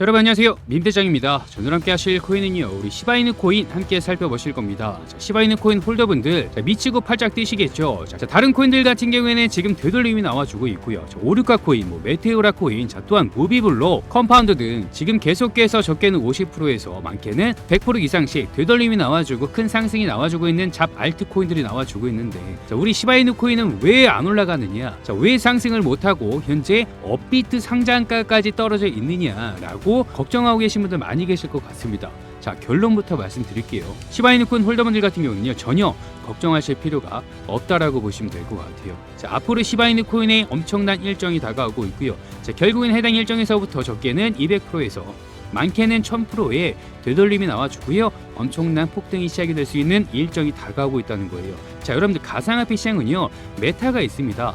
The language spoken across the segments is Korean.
자, 여러분 안녕하세요. 민대장입니다. 오늘 함께 하실 코인은요 우리 시바이누 코인 함께 살펴보실 겁니다. 자, 시바이누 코인 홀더분들 자, 미치고 팔짝 뛰시겠죠? 자, 자, 다른 코인들 같은 경우에는 지금 되돌림이 나와주고 있고요. 자, 오르카 코인 뭐 메테오라 코인 자 또한 무비블로 컴파운드 등 지금 계속해서 적게는 50%에서 많게는 100% 이상씩 되돌림이 나와주고 큰 상승이 나와주고 있는 잡 알트 코인들이 나와주고 있는데 자, 우리 시바이누 코인은 왜 안 올라가느냐? 자, 왜 상승을 못하고 현재 업비트 상장가까지 떨어져 있느냐라고 걱정하고 계신 분들 많이 계실 것 같습니다. 자 결론부터 말씀드릴게요. 시바이누콘 홀더분들 같은 경우는요 전혀 걱정하실 필요가 없다라고 보시면 될 것 같아요. 자 앞으로 시바이누 코인의 엄청난 일정이 다가오고 있고요. 자 결국엔 해당 일정에서부터 적게는 200%에서 많게는 1000%의 되돌림이 나와주고요. 엄청난 폭등이 시작이 될 수 있는 일정이 다가오고 있다는 거예요. 자 여러분들 가상화폐 시장은요 메타가 있습니다.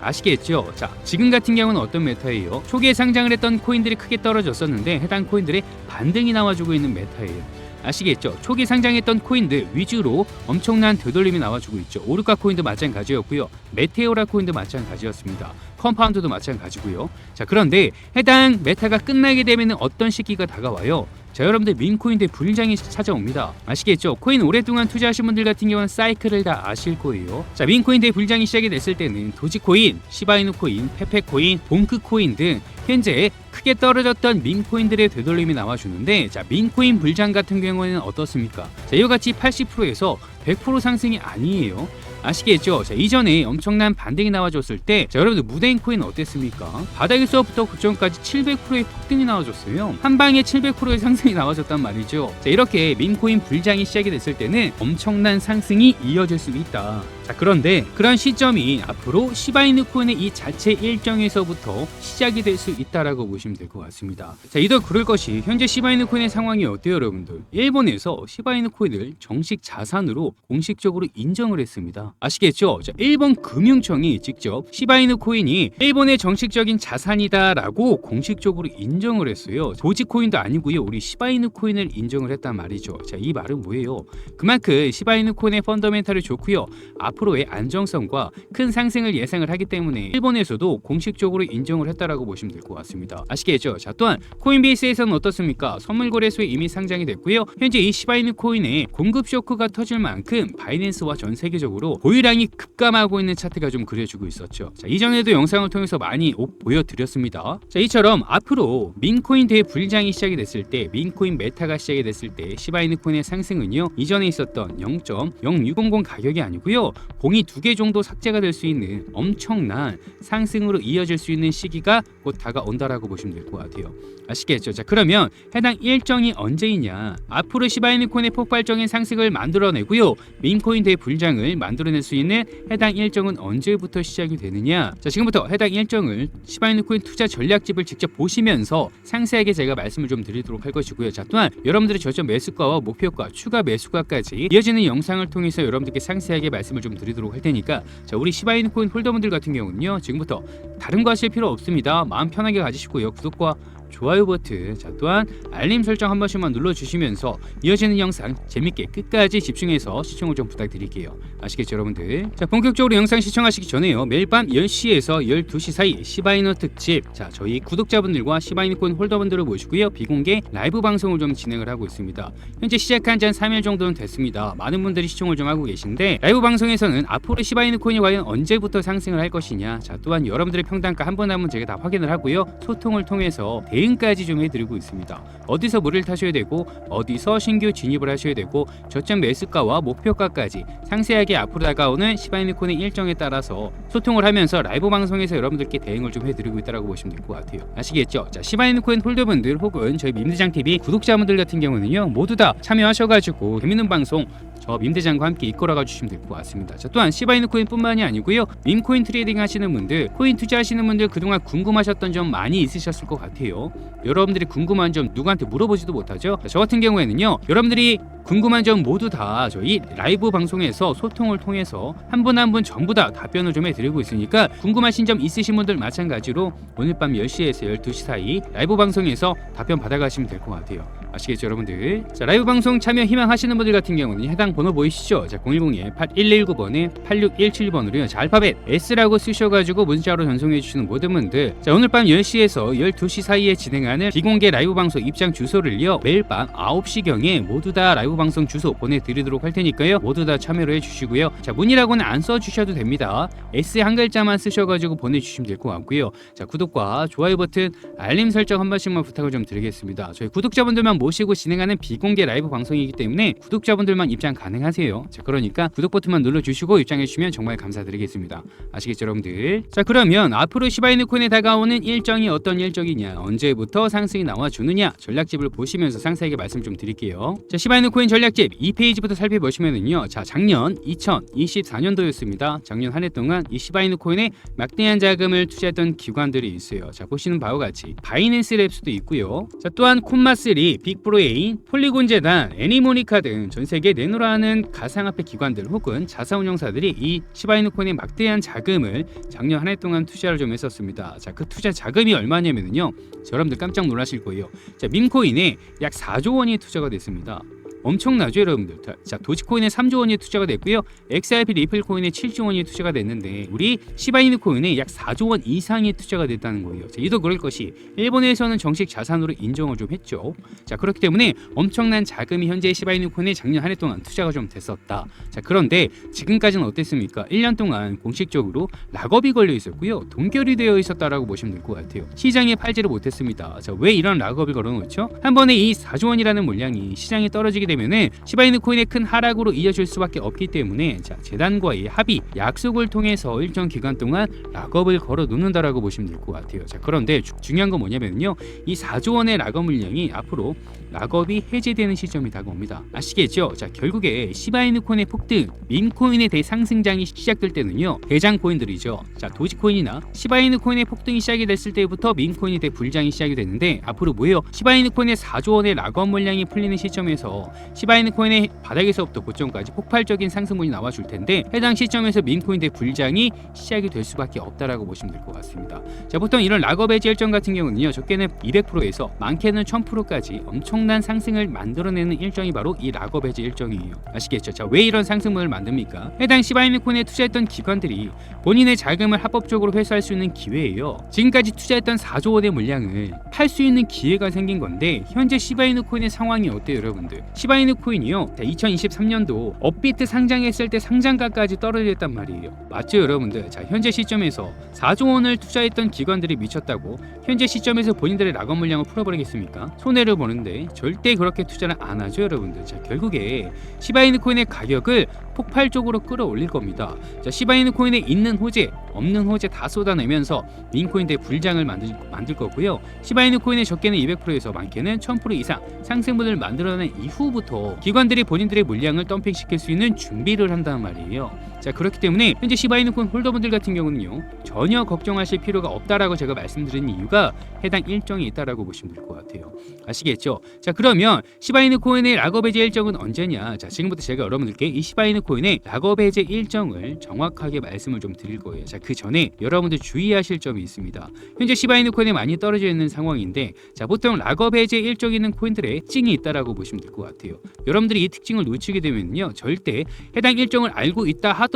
아시겠죠? 자, 지금 같은 경우는 어떤 메타예요? 초기에 상장을 했던 코인들이 크게 떨어졌었는데 해당 코인들의 반등이 나와주고 있는 메타예요. 아시겠죠? 초기 상장했던 코인들 위주로 엄청난 되돌림이 나와주고 있죠. 오르카 코인도 마찬가지였고요. 메테오라 코인도 마찬가지였습니다. 컴파운드도 마찬가지고요. 자, 그런데 해당 메타가 끝나게 되면 어떤 시기가 다가와요? 자 여러분들 민코인들 불장이 찾아옵니다. 아시겠죠? 코인 오랫동안 투자하신 분들 같은 경우는 사이클을 다 아실 거예요. 자 민코인들 불장이 시작이 됐을 때는 도지코인 시바이누 코인 페페코인 봉크 코인 등 현재 크게 떨어졌던 민코인들의 되돌림이 나와주는데 자 민코인 불장 같은 경우에는 어떻습니까? 자 이와 같이 80%에서 100% 상승이 아니에요 아시겠죠? 자, 이전에 엄청난 반등이 나와줬을 때, 자, 여러분들 무대인 코인 어땠습니까? 바닥에서부터 그전까지 700%의 폭등이 나와줬어요. 한 방에 700%의 상승이 나와줬단 말이죠. 자, 이렇게 민코인 불장이 시작이 됐을 때는 엄청난 상승이 이어질 수 있다. 자, 그런데 그런 시점이 앞으로 시바이누 코인의 이 자체 일정에서부터 시작이 될 수 있다라고 보시면 될 것 같습니다. 자, 이도 그럴 것이 현재 시바이누 코인의 상황이 어때요, 여러분들? 일본에서 시바이누 코인을 정식 자산으로 공식적으로 인정을 했습니다. 아시겠죠? 자, 일본 금융청이 직접 시바이누 코인이 일본의 정식적인 자산이다라고 공식적으로 인정을 했어요. 도지 코인도 아니고요. 우리 시바이누 코인을 인정을 했단 말이죠. 자, 이 말은 뭐예요? 그만큼 시바이누 코인의 펀더멘탈이 좋고요. 앞 으로의 안정성과 큰 상승을 예상을 하기 때문에 일본에서도 공식적으로 인정을 했다라고 보시면 될 것 같습니다. 아시겠죠? 자, 또한 코인베이스에서는 어떻습니까? 선물 거래소에 이미 상장이 됐고요. 현재 이 시바이누 코인의 공급 쇼크가 터질 만큼 바이낸스와 전 세계적으로 보유량이 급감하고 있는 차트가 좀 그려지고 있었죠. 자, 이전에도 영상을 통해서 많이 보여드렸습니다. 자, 이처럼 앞으로 민코인 대불장이 시작이 됐을 때, 민코인 메타가 시작이 됐을 때 시바이누 코인의 상승은요 이전에 있었던 0.0600 가격이 아니고요 봉이 두 개 정도 삭제가 될 수 있는 엄청난 상승으로 이어질 수 있는 시기가 곧 다가온다라고 보시면 될 것 같아요. 아시겠죠? 자 그러면 해당 일정이 언제이냐? 앞으로 시바이누 코인의 폭발적인 상승을 만들어내고요 민코인 대불장을 만들어낼 수 있는 해당 일정은 언제부터 시작이 되느냐? 자 지금부터 해당 일정을 시바이누 코인 투자 전략집을 직접 보시면서 상세하게 제가 말씀을 좀 드리도록 할 것이고요. 자 또한 여러분들의 저점 매수가와 목표가, 추가 매수가까지 이어지는 영상을 통해서 여러분들께 상세하게 말씀을 좀 드리도록 할 테니까 자 우리 시바이누 코인 홀더분들 같은 경우는요 지금부터 다른 거 하실 필요 없습니다. 마음 편하게 가지시고요. 구독과 좋아요 버튼 자 또한 알림 설정 한 번씩만 눌러주시면서 이어지는 영상 재밌게 끝까지 집중해서 시청을 좀 부탁드릴게요. 아시겠죠 여러분들? 자 본격적으로 영상 시청하시기 전에요. 매일 밤 10시에서 12시 사이 시바이너 특집. 자 저희 구독자분들과 시바이너콘 홀더분들을 모시고요. 비공개 라이브 방송을 좀 진행을 하고 있습니다. 현재 시작한 지 한 3일 정도는 됐습니다. 많은 분들이 시청을 좀 하고 계신데 라이브 방송에서는 앞으로 시바이너코인이 과연 언제부터 상승을 할 것이냐 자 또한 여러분들의 평단가 한 번 한 번 제가 다 확인을 하고요. 소통을 통해서 대응까지 좀 해드리고 있습니다. 어디서 물을 타셔야 되고 어디서 신규 진입을 하셔야 되고 저점 매수가와 목표가까지 상세하게 앞으로 다가오는 시바이니콘의 일정에 따라서 소통을 하면서 라이브 방송에서 여러분들께 대응을 좀 해드리고 있다고 보시면 될 것 같아요. 아시겠죠? 자 시바이니콘 홀더분들 혹은 저희 민대장 TV 구독자분들 같은 경우는요 모두 다 참여하셔가지고 재밌는 방송 저 민대장과 함께 이끌어가 주시면 될 것 같습니다. 자, 또한 시바이누 코인뿐만이 아니고요. 밈코인 트레이딩 하시는 분들, 코인 투자하시는 분들 그동안 궁금하셨던 점 많이 있으셨을 것 같아요. 여러분들이 궁금한 점 누구한테 물어보지도 못하죠. 자, 저 같은 경우에는요. 여러분들이 궁금한 점 모두 다 저희 라이브 방송에서 소통을 통해서 한 분 한 분 전부 다 답변을 좀 해드리고 있으니까 궁금하신 점 있으신 분들 마찬가지로 오늘 밤 10시에서 12시 사이 라이브 방송에서 답변 받아가시면 될 것 같아요. 아시겠죠 여러분들? 자 라이브 방송 참여 희망하시는 분들 같은 경우는 해당 번호 보이시죠? 자 010-8119번에 8617번으로요. 자 알파벳 S라고 쓰셔가지고 문자로 전송해 주시는 모든 분들. 자 오늘 밤 10시에서 12시 사이에 진행하는 비공개 라이브 방송 입장 주소를요 매일 밤 9시경에 모두 다 라이브 방송 주소 보내드리도록 할 테니까요. 모두 다 참여를 해주시고요. 자 문이라고는 안 써주셔도 됩니다. S 한 글자만 쓰셔가지고 보내주시면 될 것 같고요. 자 구독과 좋아요 버튼 알림 설정 한 번씩만 부탁을 좀 드리겠습니다. 저희 구독자분들만 모 시고 진행하는 비공개 라이브 방송이기 때문에 구독자분들만 입장 가능하세요. 자 그러니까 구독 버튼만 눌러주시고 입장해 주시면 정말 감사드리겠습니다. 아시겠죠 여러분들? 자 그러면 앞으로 시바이누 코인에 다가오는 일정이 어떤 일정이냐 언제부터 상승이 나와주느냐 전략집을 보시면서 상세하게 말씀 좀 드릴게요. 자 시바이누 코인 전략집 2페이지부터 살펴보시면은요 자 작년 2024년도였습니다. 작년 한 해 동안 이 시바이누 코인에 막대한 자금을 투자했던 기관들이 있어요. 자 보시는 바와 같이 바이낸스 랩스도 있고요. 자 또한 콤마3 빅 브로에인 폴리곤 재단 애니모니카 등 전 세계 내노라는 가상화폐 기관들 혹은 자사운용사들이 이 시바이누 코인에 막대한 자금을 작년 한 해 동안 투자를 좀 했었습니다. 자, 그 투자 자금이 얼마냐면요. 여러분들 깜짝 놀라실 거예요. 자, 민코인에 약 4조 원이 투자가 됐습니다. 엄청나죠 여러분들. 자 도지코인에 3조 원이 투자가 됐고요. XRP 리플 코인에 7조 원이 투자가 됐는데 우리 시바이누 코인에 약 4조 원 이상이 투자가 됐다는 거예요. 자, 이도 그럴 것이 일본에서는 정식 자산으로 인정을 좀 했죠. 자 그렇기 때문에 엄청난 자금이 현재 시바이누 코인에 작년 한 해 동안 투자가 좀 됐었다. 자 그런데 지금까지는 어땠습니까? 1년 동안 공식적으로 락업이 걸려 있었고요. 동결이 되어 있었다라고 보시면 될 것 같아요. 시장에 팔지를 못했습니다. 자 왜 이런 락업이 걸어놓죠? 한 번에 이 4조 원이라는 물량이 시장에 떨어지게 되면은 시바이누 코인의 큰 하락으로 이어질 수밖에 없기 때문에 자 재단과의 합의 약속을 통해서 일정 기간 동안 락업을 걸어 놓는다라고 보시면 될 것 같아요. 자 그런데 주- 중요한 건 뭐냐면요. 이 4조 원의 락업 물량이 앞으로 락업이 해제되는 시점이 다가옵니다. 아시겠죠? 자 결국에 시바이누 코인의 폭등 민코인의 대상승장이 시작될 때는요. 대장 코인들이죠. 자 도지코인이나 시바이누 코인의 폭등이 시작이 됐을 때부터 민코인이 대불장이 시작이 되는데 앞으로 뭐예요? 시바이누 코인의 4조 원의 락업 물량이 풀리는 시점에서 시바이누 코인의 바닥에서부터 고점까지 폭발적인 상승분이 나와줄 텐데 해당 시점에서 민코인 대 불장이 시작이 될 수밖에 없다라고 보시면 될 것 같습니다. 자 보통 이런 락업 해지 일정 같은 경우는요 적게는 200%에서 많게는 1000%까지 엄청난 상승을 만들어내는 일정이 바로 이 락업 해지 일정이에요. 아시겠죠? 자 왜 이런 상승분을 만듭니까? 해당 시바이누 코인에 투자했던 기관들이 본인의 자금을 합법적으로 회수할 수 있는 기회예요. 지금까지 투자했던 4조 원의 물량을 팔 수 있는 기회가 생긴 건데 현재 시바이누 코인의 상황이 어때요, 여러분들? 시바 이누 코인이요. 2023년도 업비트 상장했을 때 상장가까지 떨어졌단 말이에요. 맞죠, 여러분들? 자, 현재 시점에서 4조 원을 투자했던 기관들이 미쳤다고 현재 시점에서 본인들의 락업 물량을 풀어버리겠습니까? 손해를 보는데 절대 그렇게 투자를 안 하죠, 여러분들. 자, 결국에 시바이누 코인의 가격을 폭발적으로 끌어올릴 겁니다. 자, 시바이누 코인에 있는 호재, 없는 호재 다 쏟아내면서 민코인 대 불장을 만들, 만들 거고요. 시바이누 코인의 적게는 200%에서 많게는 1000% 이상 상승분을 만들어낸 이후부터 기관들이 본인들의 물량을 덤핑시킬 수 있는 준비를 한다는 말이에요. 자 그렇기 때문에 현재 시바이누 코인 홀더분들 같은 경우는요 전혀 걱정하실 필요가 없다라고 제가 말씀드린 이유가 해당 일정이 있다라고 보시면 될 것 같아요. 아시겠죠? 자 그러면 시바이누 코인의 락업 해제 일정은 언제냐? 자 지금부터 제가 여러분들께 이 시바이누 코인의 락업 해제 일정을 정확하게 말씀을 좀 드릴 거예요. 자 그 전에 여러분들 주의하실 점이 있습니다. 현재 시바이누 코인이 많이 떨어져 있는 상황인데 자 보통 락업 해제 일정 있는 코인들의 특징이 있다라고 보시면 될 것 같아요. 여러분들이 이 특징을 놓치게 되면요 절대 해당 일정을 알고 있다 하더라도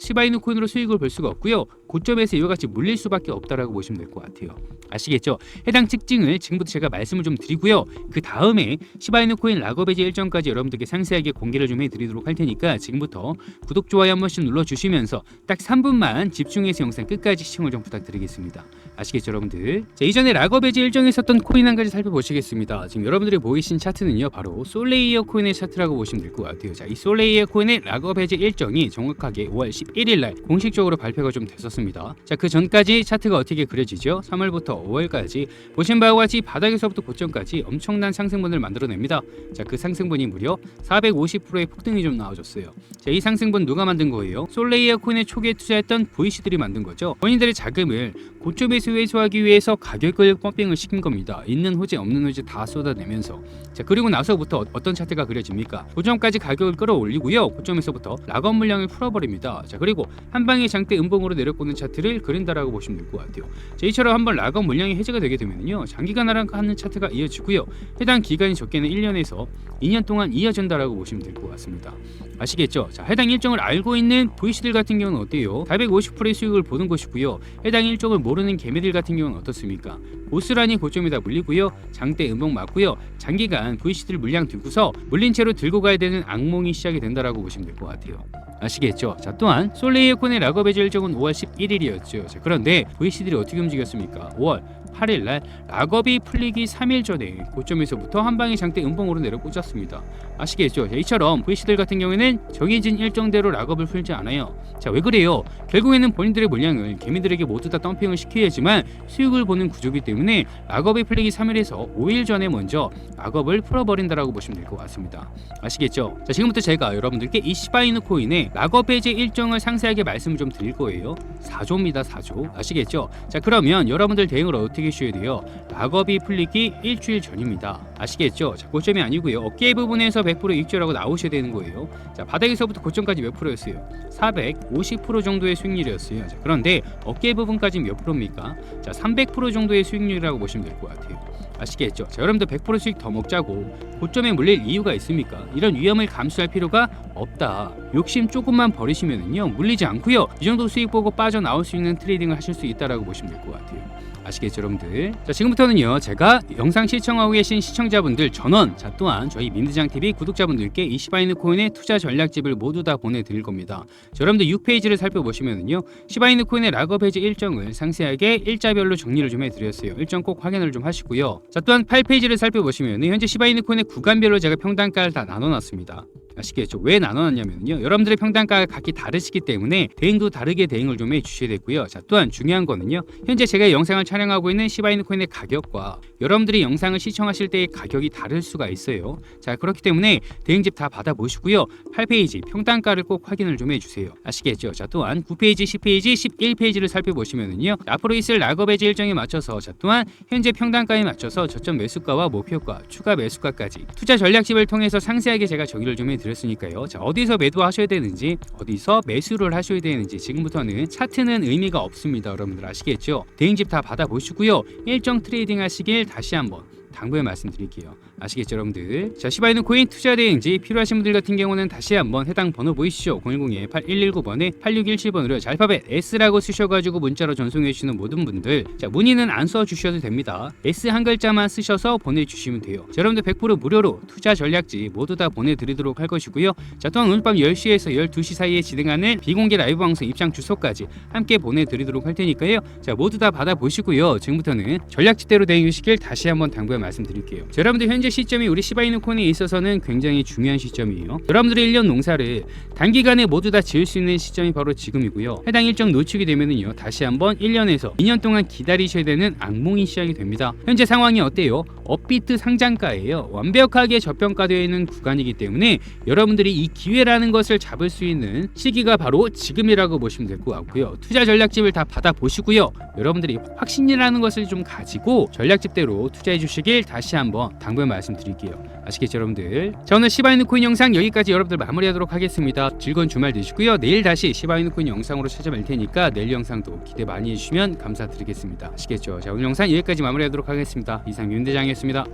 시바이누 코인으로 수익을 볼 수가 없고요. 고점에서 이와 같이 물릴 수밖에 없다라고 보시면 될 것 같아요. 아시겠죠? 해당 특징을 지금부터 제가 말씀을 좀 드리고요. 그 다음에 시바이누 코인 락업 해제 일정까지 여러분들께 상세하게 공개를 좀 해드리도록 할 테니까 지금부터 구독 좋아요 한 번씩 눌러주시면서 딱 3분만 집중해서 영상 끝까지 시청을 좀 부탁드리겠습니다. 아시겠죠 여러분들? 자 이전에 락업 해제 일정에 있었던 코인 한 가지 살펴보시겠습니다. 지금 여러분들이 보이신 차트는요 바로 솔레이어 코인의 차트라고 보시면 될 것 같아요. 자 이 솔레이어 코인의 락업 해제 일정이 정확하게 5월 11일 날 공식적으로 발표가 좀 됐었 습니다. 자 그 전까지 차트가 어떻게 그려지죠? 3월부터 5월까지 보신 바와 같이 바닥에서부터 고점까지 엄청난 상승분을 만들어냅니다. 자 그 상승분이 무려 450%의 폭등이 좀 나와줬어요. 자 이 상승분 누가 만든 거예요? 솔레이어 코인의 초기에 투자했던 VC들이 만든 거죠. 본인들의 자금을 고점에서 회수하기 위해서 가격을 펌핑을 시킨 겁니다. 있는 호재 없는 호재 다 쏟아내면서 자 그리고 나서부터 어- 어떤 차트가 그려집니까? 고점까지 가격을 끌어올리고요. 고점에서부터 락업 물량을 풀어버립니다. 자 그리고 한 방에 장대 음봉으로 내렸고 보는 차트를 그린다라고 보시면 될 것 같아요. 자, 이처럼 한번 락업 물량이 해제가 되게 되면요 장기간 하락하는 차트가 이어지고요 해당 기간이 적게는 1년에서 2년 동안 이어진다라고 보시면 될 것 같습니다. 아시겠죠? 자, 해당 일정을 알고 있는 VC들 같은 경우는 어때요? 450%의 수익을 보는 것이고요. 해당 일정을 모르는 개미들 같은 경우는 어떻습니까? 고스란히 고점에다 물리고요. 장대 음봉 맞고요. 장기간 VC들 물량 두고서 물린 채로 들고 가야 되는 악몽이 시작이 된다라고 보시면 될 것 같아요. 아시겠죠? 자, 또한 솔레이에콘의 락업 해제 일정은 5월 11일이었죠. 자, 그런데 VC들이 어떻게 움직였습니까? 5월 8일 날 락업이 풀리기 3일 전에 고점에서부터 한 방에 장대 음봉으로 내려 꽂았습니다. 아시겠죠? 자, 이처럼 VC들 같은 경우에는 정해진 일정대로 락업을 풀지 않아요. 자, 왜 그래요? 결국에는 본인들의 물량을 개미들에게 모두 다 덤핑을 시켜야지만 수익을 보는 구조기 때문에 락업이 풀리기 3일에서 5일 전에 먼저 락업을 풀어버린다라고 보시면 될 것 같습니다. 아시겠죠? 자, 지금부터 제가 여러분들께 이 시바이누 코인의 락업 해제 일정을 상세하게 말씀을 좀 드릴 거예요. 4조입니다, 4조. 아시겠죠? 자, 그러면 여러분들 대응을 어떻게 쉬어야 돼요? 락업이 풀리기 일주일 전입니다. 아시겠죠? 자, 고점이 아니고요. 어깨 부분에서 100% 익절하고 나오셔야 되는 거예요. 자, 바닥에서부터 고점까지 몇 프로였어요? 450% 정도의 수익률이었어요. 자, 그런데 어깨 부분까지 몇 프로입니까? 자, 300% 정도의 수익률이라고 보시면 될 것 같아요. 아시겠죠? 자, 여러분들 100% 수익 더 먹자고 고점에 물릴 이유가 있습니까? 이런 위험을 감수할 필요가 없다. 욕심 조금만 버리시면은요 물리지 않고요 이 정도 수익 보고 빠져나올 수 있는 트레이딩을 하실 수 있다라고 보시면 될 것 같아요. 아시겠죠, 여러분들? 자, 지금부터는요, 제가 영상 시청하고 계신 시청자분들 전원, 자, 또한 저희 민드장 TV 구독자분들께 이 시바이누 코인의 투자 전략집을 모두 다 보내드릴 겁니다. 자, 여러분들 6페이지를 살펴보시면은요, 시바이누 코인의 락업 해지 일정을 상세하게 일자별로 정리를 좀 해드렸어요. 일정 꼭 확인을 좀 하시고요. 자, 또한 8페이지를 살펴보시면 현재 시바이누 코인의 구간별로 제가 평단가를 다 나눠놨습니다. 아시겠죠? 왜 나눠놨냐면요. 여러분들의 평단가가 각기 다르시기 때문에 대응도 다르게 대응을 좀 해주셔야 되고요. 자, 또한 중요한 거는요. 현재 제가 영상을 촬영하고 있는 시바이누 코인의 가격과 여러분들이 영상을 시청하실 때의 가격이 다를 수가 있어요. 자, 그렇기 때문에 대응집 다 받아보시고요. 8페이지 평단가를 꼭 확인을 좀 해주세요. 아시겠죠? 자, 또한 9페이지, 10페이지, 11페이지를 살펴보시면은요. 앞으로 있을 락업 해지 일정에 맞춰서 자, 또한 현재 평단가에 맞춰서 저점 매수가와 목표가, 추가 매수가까지 투자 전략집을 통해서 상세하게 제가 정의를 좀 해드 렸으니까요. 자, 어디서 매도하셔야 되는지, 어디서 매수를 하셔야 되는지 지금부터는 차트는 의미가 없습니다. 여러분들 아시겠죠? 대응집 다 받아보시고요. 일정 트레이딩 하시길 다시 한번 당부의 말씀드릴게요. 아시겠죠, 여러분들? 자, 시바이는 코인 투자 대행지 필요하신 분들 같은 경우는 다시 한번 해당 번호 보이시죠? 010-8119번에 8617번으로 자, 알파벳 S라고 쓰셔가지고 문자로 전송해 주시는 모든 분들 자, 문의는 안 써주셔도 됩니다. S 한 글자만 쓰셔서 보내주시면 돼요. 자, 여러분들 100% 무료로 투자 전략지 모두 다 보내드리도록 할 것이고요. 자, 또한 오늘 밤 10시에서 12시 사이에 진행하는 비공개 라이브 방송 입장 주소까지 함께 보내드리도록 할 테니까요. 자, 모두 다 받아보시고요. 지금부터는 전략지대로 대응해 주시길 다시 한번 당부의 말씀 드릴게요. 자, 여러분들 현재 시점이 우리 시바이누 코인에 있어서는 굉장히 중요한 시점이에요. 여러분들의 1년 농사를 단기간에 모두 다 지을 수 있는 시점이 바로 지금이고요. 해당 일정 놓치게 되면은요. 다시 한번 1년에서 2년 동안 기다리셔야 되는 악몽이 시작이 됩니다. 현재 상황이 어때요? 업비트 상장가예요. 완벽하게 저평가되어 있는 구간이기 때문에 여러분들이 이 기회라는 것을 잡을 수 있는 시기가 바로 지금이라고 보시면 될 것 같고요. 투자 전략집을 다 받아 보시고요. 여러분들이 확신이라는 것을 좀 가지고 전략집대로 투자해 주시길 다시 한번 당부의 말씀드릴게요. 아시겠죠, 여러분들? 자, 오늘 시바이누 코인 영상 여기까지 여러분들 마무리하도록 하겠습니다. 즐거운 주말 되시고요. 내일 다시 시바이누 코인 영상으로 찾아뵐 테니까 내일 영상도 기대 많이 해주시면 감사드리겠습니다. 아시겠죠? 자, 오늘 영상 여기까지 마무리하도록 하겠습니다. 이상 윤 대장이었습니다.